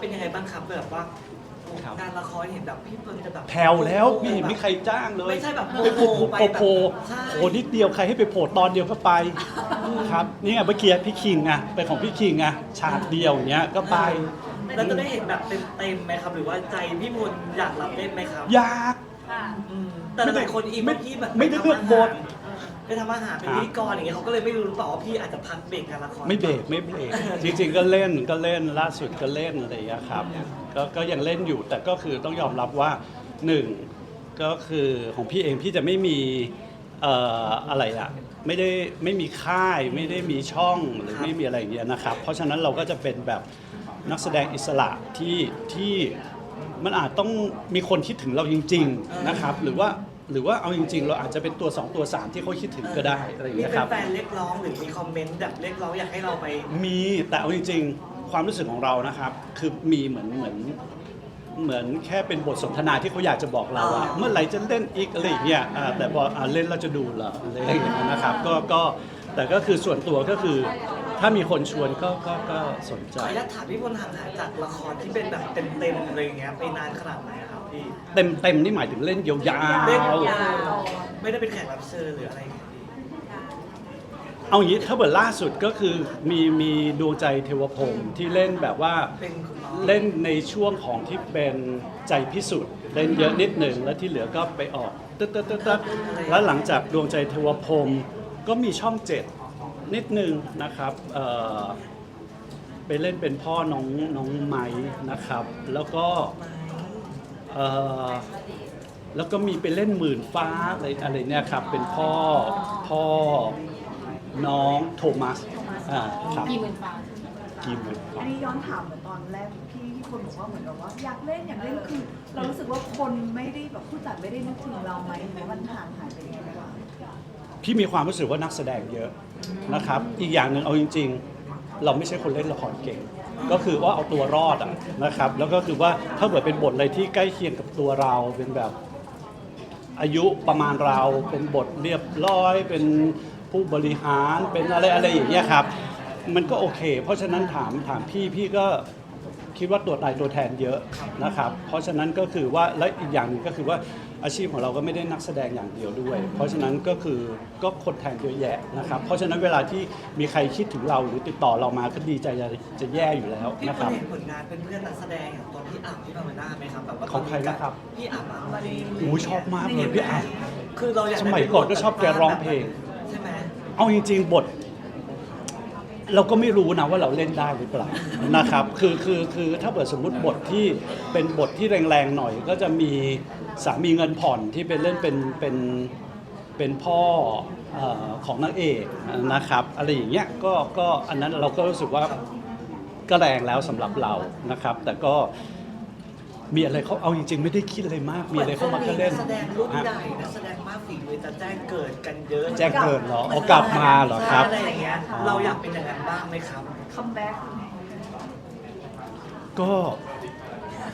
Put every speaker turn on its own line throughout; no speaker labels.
เป็นยังไงบ้างครับแบบว่า
ครับ
งานละครเห็นแบบพี่เพิ่งจะแบบ
แผ่วแล้วไม่เห็นมีใครจ้างเลย
ไม่ใช่แบบ
ไปโผล่
ไป
โผล่
แบบ
โผล่
ใช่
โผล่นิดเดียวใครให้ไปโผล่ตอนเดียวก็ไปครับนี่ไงเมื่อกี้พี่คิงไงเป็นของพี่คิงไงฉากเดียวอย่างเงี้ยก็ไป
แล้วจะได้เห็นแบบเต็มๆไหมครับ หรือว่าใจพี่พลอยากรับเล่นไหมครับ
ยาก
อืมแต่หลายคนอีก
ไม่
พี่แบบ
ไม่ได้เลือกบท
ไปทำอาหารเป็นพิธีกรอย่างเงี้ยเขาก็เลยไม่รู้หรือเปล่าว่าพี่อาจจะพักเบรกงานละคร
ไม่เบรกไม่เบรกจริงๆก็เล่นก็เล่นล่าสุดก็เล่นอะไรอย่างเงี้ยครับก็ก็ยังเล่นอยู่แต่ก็คือต้องยอมรับว่าหนึ่งก็คือของพี่เองพี่จะไม่มีเอ่ออะไรอะไม่ได้ไม่มีค่ายไม่ได้มีช่องหรือไม่มีอะไรอย่างเงี้ยนะครับ เพราะฉะนั้นเราก็จะเป็นแบบนักแสดงอิสระที่ที่มันอาจต้องมีคนคิดถึงเราจริง ๆนะครับ หรือว่า หรือว่าเอาจริง ๆ เราอาจจะเป็นตัว 2 ตัว 3 ที่เขาคิดถึงก็ได้อะไรอย่าง
มี
เงี้ย
เป็
ครั
น
บ
แฟนเรียกร้องหรือมีคอมเมนต์แบบเรียกร้องอยากให้เราไป
มีแต่เอาจริงๆ ความรู้สึกของเรานะครับ คือมีเหมือนเหมือนเหมือนแค่เป็นบทสนทนาที่เขาอยากจะบอกเราว่า
อ่า
เมื่อไหร่จะเล่นอีกอะไรอย่างเงี้ยอ่าแต่พออ่าเล่นเราจะดูเหรออะไรอย่างเงี้ยนะครับก็ก็แต่ก็คือส่วนตัวก็คือ ถ้ามีคนชวนก็ก็ก็สนใจ
ขออนุญาตถามพี่พลห่างหายจากละครที่เป็นแบบเต็มๆอะไรอย่างเงี้ยไปนานขนาดไหนอะครับ พี่
เต็มเต็มนี่หมายถึงเล่นยาว
เล่น
ๆ
ยาว ไม่ได้เป็นแขกรับเชิญหรืออะไรอย่างเงี้ยพี่
เอาอย่างนี้ถ้าเบิดล่าสุดก็คือมีมีดวงใจเทวพรหมที่เล่นแบบว่า
เป็นคุณน้อง
เล่นในช่วงของที่เป็นใจพิสุทธิ์เล่นเยอะนิดหนึ่งแล้วที่เหลือก็ไปออกตึ๊ดตึ๊ดตึ๊ดตึ๊ดแล้วหลังจากดวงใจเทวพรหมก็มีช่องเจ็ดนิดหนึ่งนะครับเอ่อไปเล่นเป็นพ่อน้องน้องไม้นะครับ แล้วก็ เอ่อแล้วก็มีไปเล่นหมื่นฟ้าอะไรอะไรเนี่ยครับ เป็นพ่อพ่อน้องโทมัสอ่าครับ
กี่หมื่นฟ้า
กี่หมื่นฟ้า
อันนี้ย้อนถามเหมือนตอนแรกที่ที่คนบอกว่าเหมือนแบบว่าอยากเล่นอยากเล่นคือ เรารู้สึกว่าคนไม่ได้แบบผู้จัดไม่ได้นึกถึงเราไหมหรือว่ามันห่างหายไปยังไงบ้าง
พี่มีความรู้สึกว่านักแสดงเยอะนะครับ อีกอย่างหนึ่งเอาจริง ๆ เราไม่ใช่คนเล่นละครเก่ง ก็คือว่าเอาตัวรอดอะนะครับ แล้วก็คือว่าถ้าเกิดเป็นบทอะไรที่ใกล้เคียงกับตัวเราเป็นแบบอายุประมาณเราเป็นบทเรียบร้อย เป็นผู้บริหารเป็นอะไรอะไรอย่างเงี้ยครับ มันก็โอเค เพราะฉะนั้นถามถามพี่พี่ก็ คิดว่าตัวตายตัวแทนเยอะนะครับ เพราะฉะนั้นก็คือว่าและอีกอย่างหนึ่งก็คือว่าอาชีพของเราก็ไม่ได้นักแสดงอย่างเดียวด้วย เพราะฉะนั้นก็คือก็คนแทนเยอะแยะนะครับ เพราะฉะนั้นเวลาที่มีใครคิดถึงเราหรือติดต่อเรามาก็ดีใจจะจะแย่อยู่แล้ว
พี่
นะ
พ
ค
ล
รับ
เห็นผลงานเป็นเพื่อนนักแสดงอย่างตอนพี่อ่ำที่พามาหน้าไหมครับแบบว่า
ของใครนะครับ
พี่อ่ำอะมารี
โอ้ยชอบมากเลยพี่อะ
คือเราอยาก
สมัยก่อนก็ชอบแกร้องเพลง
ใช่ไหม
เอาจริงๆ บท เราก็ไม่รู้นะว่าเราเล่นได้หรือเปล่านะครับคือคือคือถ้าเกิดสมมุติบทที่เป็นบทที่แรงๆหน่อย ก็จะมีสามีเงินผ่อนที่เป็นเล่นเป็นเป็นเป็นพ่อเอ่อของนางเอกนะครับอะไรอย่างเงี้ยก็ก็อันนั้นเราก็รู้สึกว่าก็แรงแล้วสำหรับเรานะครับ แต่ก็มีอะไรเขาเอาจริง ๆ ไม่ได้คิดอะไรมากมีอะไรเข้ามาก็เล่น
นักแสดงรุ่น
ฮะ
ใหญ่นักแสดงมาก ฝีมือจะแจ้งเกิดกันเยอะ
แจ้งเกิดเหรอเอากลับมาเหรอครับ
อะไรอย่างเงี้ยเราอยากเป็นอย่างนั้นบ้างไหมครับ
คัมแบ็ก
ก็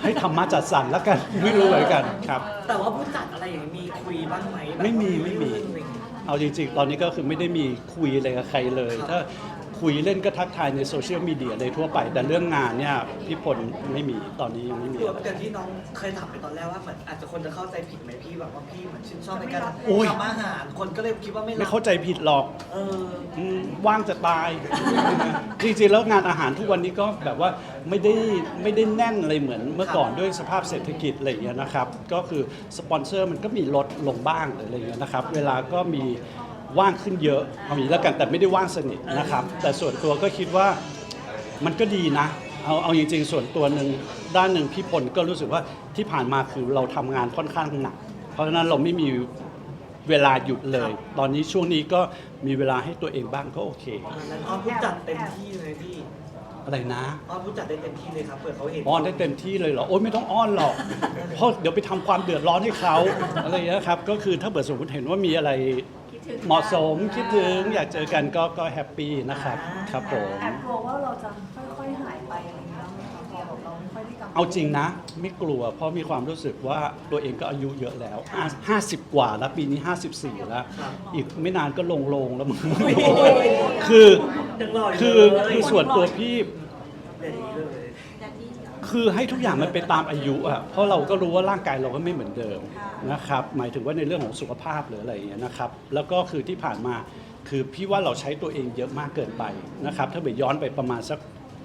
ให้ธรรมะจัดสรรแล้วกัน ไม่รู้เหมือนกันครับ
แต่ว่าผู้จัดอะไรอย่างนี้มีคุยบ้างไหมแบบ
ไม่มีไม่มี
อะไรอย่างเงี้ย
เอาจริงๆ ตอนนี้ก็คือไม่ได้มีคุยอะไรกับใครเลย
ครับ
ถ้า คุยเล่นก็ทักทายในโซเชียลมีเดียอะไรทั่วไป แต่เรื่องงานเนี่ยพี่พลไม่มีตอนนี้ยังไม่มี
คือ
อะไร
อย่างที่น้องเคยถามไปตอนแรกว่าเหมือนอาจจะคนจะเข้าใจผิดไหมพี่แบบว่าพี่เหมือนชื่นชอบในการ
โอ้ย
ทำอาหารคนก็เลยคิดว่าไม่
ไม่
รัก
เข้าใจผิดหรอก
เออ
อืมว่างจะตาย จริงๆแล้วงานอาหารทุกวันนี้ก็แบบว่าไม่ได้ไม่ได้แน่นอะไรเหมือนเมื่อก่อนด้วยสภาพเศรษฐกิจอะไรอย่างเงี้ยนะครับ ก็คือสปอนเซอร์มันก็มีลดลงบ้างหรืออะไรอย่างเงี้ยนะครับ เวลาก็มี ว่างขึ้นเยอะเอาอย่างนี้แล้วกันแต่ไม่ได้ว่างสนิทนะครับ แต่ส่วนตัวก็คิดว่ามันก็ดีนะเอาเอาจริงๆส่วนตัวหนึ่งด้านหนึ่งพี่พลก็รู้สึกว่าที่ผ่านมาคือเราทำงานค่อนข้างหนัก เพราะฉะนั้นเราไม่มีเวลาหยุดเลย ตอนนี้ช่วงนี้ก็มีเวลาให้ตัวเองบ้างก็โอเค
อ่านั้นอ้อนผู้จัดเต็มที่เลยพี่
อะไรนะ
อ้อนผู้จัดได้เต็มที่เลยครับเผื่อเขาเห็น
อ้อนได้เต็มที่เลยเหรอโอ๊ยไม่ต้องอ้อนหรอกเพราะเดี๋ยวไปทำความเดือดร้อนให้เขาอะไรอย่างเงี้ยครับก็คือถ้าเกิดสมมติเห็นว่ามีอะไร
คิด ถึง
เหมาะสมคิดถึงอยากเจอกันก็ก็แฮปปี้นะครับครับผม
แอบกลัวว่าเราจะค่อยๆหายไปอะไรอย่างเงี้ยไหมคะพอแบบเราไม่ค่อยได้กลับม
เอาจริงนะ ไม่กลัวเพราะมีความรู้สึกว่าตัวเองก็อายุเยอะแล้วอะ50 กว่าแล้วปีนี้ 54 แล้ว อีกไม่นานก็ลงลงๆแล้วมึงคือ
ยังรออยู่
คือ
เลย
คือส่วนตัวพี่
แบบนี้เลย
คือให้ทุกอย่างมันไปตามอายุอะเพราะเราก็รู้ว่าร่างกายเราก็ไม่เหมือนเดิมนะครับหมายถึงว่าในเรื่องของสุขภาพหรืออะไรอย่างเงี้ยนะครับ แล้วก็คือที่ผ่านมาคือพี่ว่าเราใช้ตัวเองเยอะมากเกินไปนะครับ ถ้าไปย้อนไปประมาณสัก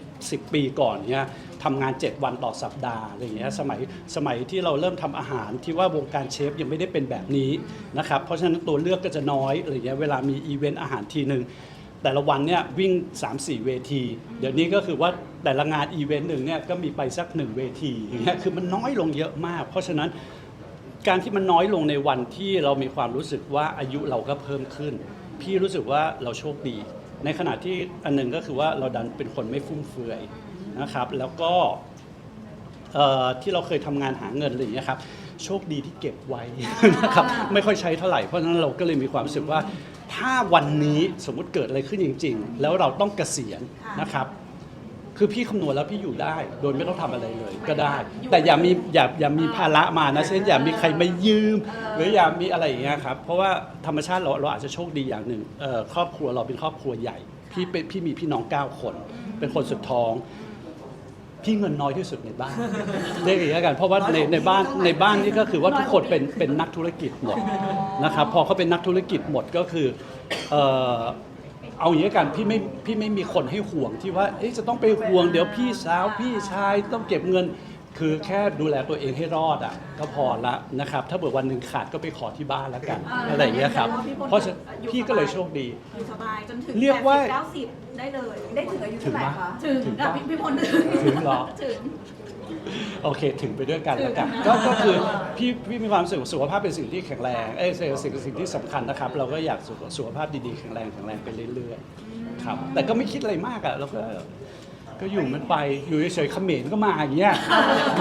10 ปีก่อนเนี่ยทำงาน 7 วันต่อสัปดาห์อะไรอย่างเงี้ยสมัยสมัยที่เราเริ่มทำอาหารที่ว่าวงการเชฟยังไม่ได้เป็นแบบนี้นะครับเพราะฉะนั้นตัวเลือกก็จะน้อยอะไรอย่างเงี้ยเวลามีอีเวนต์อาหารทีหนึ่ง แต่ละวันเนี่ยวิ่ง 3-4 เวที เดี๋ยวนี้ก็คือว่าแต่ละงานอีเวนต์หนึ่งเนี่ยก็มีไปสักหนึ่งเวทีอย่างเงี้ยคือมันน้อยลงเยอะมาก เพราะฉะนั้นการที่มันน้อยลงในวันที่เรามีความรู้สึกว่าอายุเราก็เพิ่มขึ้น พี่รู้สึกว่าเราโชคดี ในขณะที่อันหนึ่งก็คือว่าเราดันเป็นคนไม่ฟุ่มเฟือยนะครับ แล้วก็ที่เราเคยทำงานหาเงินอะไรอย่างเงี้ยครับโชคดีที่เก็บไว้นะครับไม่ค่อยใช้เท่าไหร่เพราะฉะนั้นเราก็เลยมีความรู้สึกว่า ถ้าวันนี้สมมุติเกิดอะไรขึ้นจริง ๆ แล้วเราต้องเกษียณนะครับ คือพี่คำนวณแล้วพี่อยู่ได้ โดยไม่ต้องทำอะไรเลยก็ได้ แต่อย่ามีอย่าอย่ามีภาระมานะเช่นอย่ามีใครมายืม หรืออย่ามีอะไรอย่างเงี้ยครับเพราะว่าธรรมชาติเราเราอาจจะโชคดีอย่างหนึ่งเอ่อครอบครัวเราเป็นครอบครัวใหญ่ พี่เป็นพี่มีพี่น้อง9คน เป็นคนสุดท้อง พี่เงินน้อยที่สุดในบ้าน เรียกอย่างนี้ยกัน เพราะว่าในในบ้านในบ้านนี่ก็คือว่าทุกคนเป็นเป็นนักธุรกิจหมดนะครับพอเขาเป็นนักธุรกิจหมดก็คือเอ่อเอาอย่างนี้กันพี่ไม่พี่ไม่มีคนให้ห่วงที่ว่าเอ๊ะจะต้องไปห่วงเดี๋ยวพี่สาวพี่ชายต้องเก็บเงิน คือแค่ดูแลตัวเองให้รอดอะก็พอละนะครับ ถ้าเกิดวันหนึ่งขาดก็ไปขอที่บ้านแล้วกันอะไรอย่างเงี้ยครับ เพราะฉะนั้นพี่ก็เลยโชคดี
อยู่สบายจนถึง
เรียกว่า
เก้าสิบได้เลย
ได้ถึงอายุเท่าไหร่คะ
ถึง
ถึง
อะ
ปะ
พี่พี่พลถึง
ถึงเหรอ
ถึง
โอเค ถึงไปด้วยกันแล้วกันก็ก็คือพี่พี่มีความรู้สึกว่าสุขภาพเป็นสิ่งที่แข็งแรงเอ้ยสิ่งสิ่งสิ่งที่สำคัญนะครับ เราก็อยากสุขสุขภาพดีๆแข็งแรงแข็งแรงไปเรื่อยๆครับแต่ก็ไม่คิดอะไรมากอะเราก็ ก็อยู่มันไปอยู่เฉยๆเขมรก็มาอย่างเงี้ย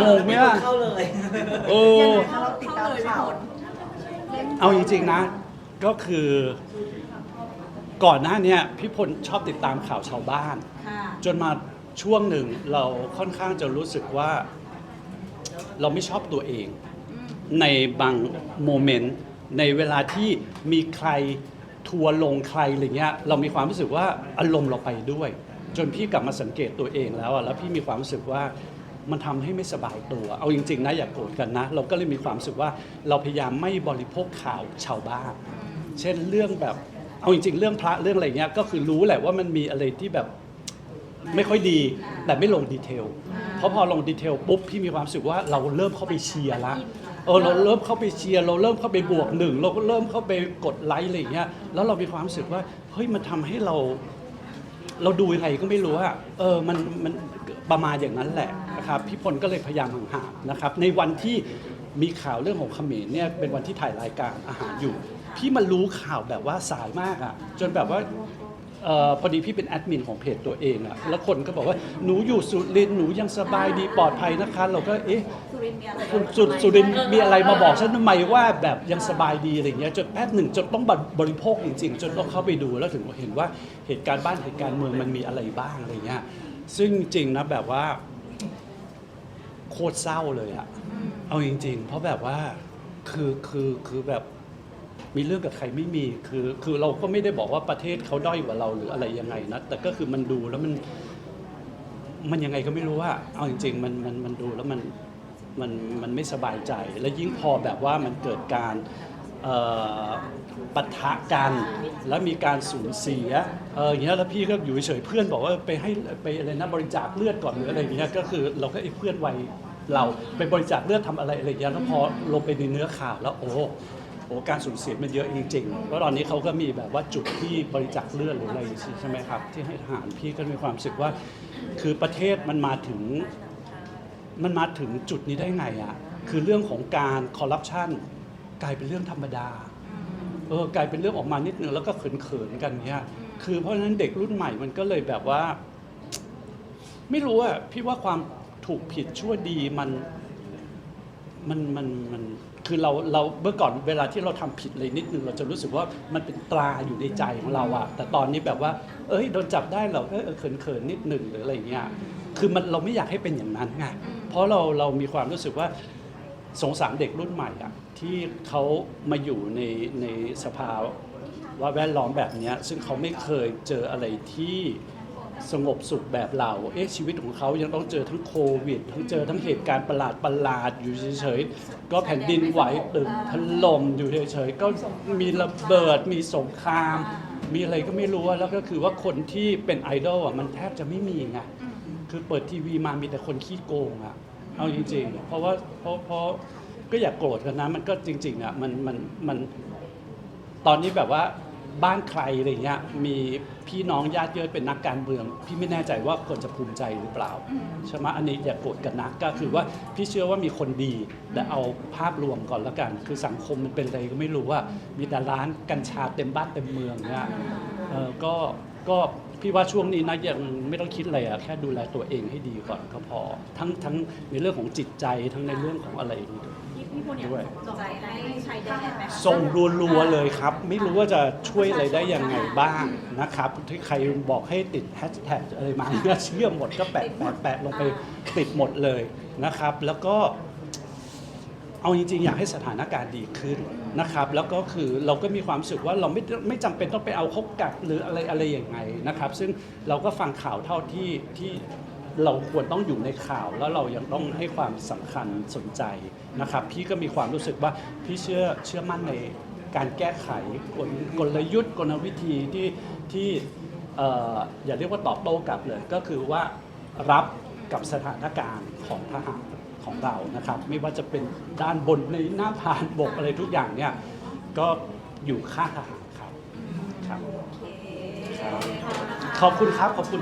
งงไหมล่ะ
เข้าเลย
เอ
ยัง
อ
ไงคะเราติดตามข่าว
เอาจริงๆนะ ก็คือ ก่อนหน้าเนี้ยพี่พลชอบติดตามข่าวชาวบ้าน
ค่ะ
จนมาช่วงหนึ่งเราค่อนข้างจะรู้สึกว่า เราไม่ชอบตัวเอง ในบางโมเมนต์ในเวลาที่มีใครทัวร์ลงใครอะไรเงี้ยเรามีความรู้สึกว่าอารมณ์เราไปด้วย จนพี่กลับมาสังเกตตัวเองแล้วอะแล้วพี่มีความรู้สึกว่ามันทำให้ไม่สบายตัว เอาจริง ๆ นะอย่าโกรธกันนะ เราก็เลยมีความรู้สึกว่าเราพยายามไม่บริโภคข่าวชาวบ้าน เช่นเรื่องแบบ เอาจริง ๆ เรื่องพระเรื่องอะไรเงี้ยก็คือรู้แหละว่ามันมีอะไรที่แบบไม่ค่อยดีแต่ไม่ลงดีเทล เพราะพอลงดีเทลปุ๊บพี่มีความรู้สึกว่าเราเริ่มเข้าไปเชียร์ละเออเราเริ่มเข้าไปเชียร์เราเริ่มเข้าไปบวกหนึ่งเราก็เริ่มเข้าไปกดไลค์อะไรอย่างเงี้ยแล้วเรามีความรู้สึกว่าเฮ้ยมันทำให้เรา เราดูยังไงก็ไม่รู้อะเออมันมันประมาณอย่างนั้นแหละนะครับพี่พลก็เลยพยายามห่างๆนะครับในวันที่มีข่าวเรื่องของเขมรเนี่ยเป็นวันที่ถ่ายรายการอาหารอยู่ พี่มารู้ข่าวแบบว่าสายมากอะจนแบบว่า เออพอดีพี่เป็นแอดมินของเพจตัวเองอะแล้วคนก็บอกว่าหนูอยู่สุรินทร์หนูยังสบายดีปลอดภัยนะคะ เราก็เอ๊ะ
สุรินทร์มีอะไร
คุณสุสุรินทร์มีอะไรมาบอกฉันทำไมว่าแบบยังสบายดีอะไรเงี้ยจนแป๊บหนึ่งจนต้องบริโภคจริงๆ จนต้องเข้าไปดูแล้วถึงเห็นว่าเหตุการณ์บ้านเหตุการณ์เมืองมันมีอะไรบ้างอะไรเงี้ยซึ่งจริงนะแบบว่า โคตรเศร้าเลยอะเอาจริง ๆ เพราะแบบว่าคือคือคือแบบ มีเรื่องกับใครไม่มีคือคือเราก็ไม่ได้บอกว่าประเทศเขาด้อยกว่าเราหรืออะไรยังไงนะแต่ก็คือมันดูแล้วมัน มันยังไงก็ไม่รู้ว่า เอาจริง ๆ มันมันมันดูแล้วมันมันมันไม่สบายใจ และยิ่งพอแบบว่ามันเกิดการเอ่อปะทะกันแล้วมีการสูญเสียเอออย่างเงี้ยแล้วพี่ก็อยู่เฉยๆเพื่อนบอกว่าไปให้ไปอะไรนะบริจาคเลือดก่อนหรืออะไรอย่างเงี้ยก็คือเราก็ไอ้เพื่อนวัยเราไปบริจาคเลือดทำอะไรอะไรอย่างเงี้ยแล้วพอลงไปในเนื้อข่าวแล้วโอ้ โอ้การสูญเสียมันเยอะจริงๆเพราะตอนนี้เขาก็มีแบบว่าจุดที่บริจาคเลือดหรืออะไรใช่ไหมครับ ที่ให้ทหารพี่ก็มีความรู้สึกว่า คือประเทศมันมาถึง มันมาถึงจุดนี้ได้ไงอะคือเรื่องของการคอร์รัปชันกลายเป็นเรื่องธรรมดาเออกลายเป็นเรื่องออกมานิดนึงแล้วก็เขินๆกันเนี้ยคือเพราะฉะนั้นเด็กรุ่นใหม่มันก็เลยแบบว่า ไม่รู้อะพี่ว่าความถูกผิดชั่วดีมัน มันมันมันคือเราเราเมื่อก่อนเวลาที่เราทำผิดเลยนิดนึงเราจะรู้สึกว่ามันเป็นตราอยู่ในใจของเราอะแต่ตอนนี้แบบว่า เอ้ยโดนจับได้เราก็เออเขินเขินนิดหนึ่งหรืออะไรเงี้ยคือมันเราไม่อยากให้เป็นอย่างนั้นไงเพราะเราเรามีความรู้สึกว่าสงสารเด็กรุ่นใหม่อะที่เขามาอยู่ในในสภาวะแวดล้อมแบบเนี้ยซึ่งเขาไม่เคยเจออะไรที่ สงบสุขแบบเรา เอ๊ะชีวิตของเขายังต้องเจอทั้งโควิด ทั้งเจอทั้งเหตุการณ์ประหลาดประหลาดอยู่เฉยๆ ก็แผ่นดินไหวตึกถล่มอยู่เฉยๆ ก็มีระเบิดมีสงคราม มีอะไรก็ไม่รู้อะแล้วก็คือว่าคนที่เป็นไอดอลอะมันแทบจะไม่มีไงคือเปิดทีวีมามีแต่คนขี้โกงอะเอาจริง ๆ เพราะว่าเพราะเพราะก็อย่ากโกรธกันนะมันก็จริงๆอะมันมันมันตอนนี้แบบว่า บ้านใครอะไรเงี้ยมีพี่น้องญาติเยอะเป็นนักการเมือง พี่ไม่แน่ใจว่าคนจะภูมิใจหรือเปล่าใช่ไหมอันนี้อย่ากโกรธกันนะก็คือว่าพี่เชื่อว่ามีคนดีแต่เอาภาพรวมก่อนละกัน คือสังคมมันเป็นอะไรก็ไม่รู้ว่า มีแต่ร้านกัญชาเต็มบ้านเต็มเมืองเนี่ยเออก็ก็พี่ว่าช่วงนี้นะยังไม่ต้องคิดอะไรอะแค่ดูแลตัวเองให้ดีก่อนก็พอ ทั้งทั้งในเรื่องของจิตใจทั้งในเรื่องของอะไรนี่ด้วย
พี่พี่พลอย
ด้วย
ส่งใจให้ชายแดนไหมคะ
ส่งรัวๆเลยครับ ไม่รู้ว่าจะช่วยอะไรได้ยังไงบ้างนะครับ ที่ใครบอกให้ติดแฮชแท็กอะไรมาเนี่ยเชื่อหมดก็แปะแปะแปะลงไปติดหมดเลยนะครับ แล้วก็ เอาจริงๆ อยากให้สถานการณ์ดีขึ้นนะครับ แล้วก็คือเราก็มีความรู้สึกว่าเราไม่ไม่จำเป็นต้องไปเอาเขากลับหรืออะไรอะไรอย่างไงนะครับ ซึ่งเราก็ฟังข่าวเท่าที่ที่ เราควรต้องอยู่ในข่าวแล้วเรายังต้องให้ความสำคัญสนใจนะครับ พี่ก็มีความรู้สึกว่าพี่เชื่อเชื่อมั่นในการแก้ไขกลกลยุทธ์กลวิธีที่ที่เอ่ออย่าเรียกว่าตอบโต้กลับเลย ก็คือว่ารับกับสถานการณ์ของทหารของเรานะครับ ไม่ว่าจะเป็นด้านบนในหน้าผานบกอะไรทุกอย่างเนี่ยก็อยู่ข้างทหารครับครับ
โอเค
ครับขอบคุณครับขอบคุณ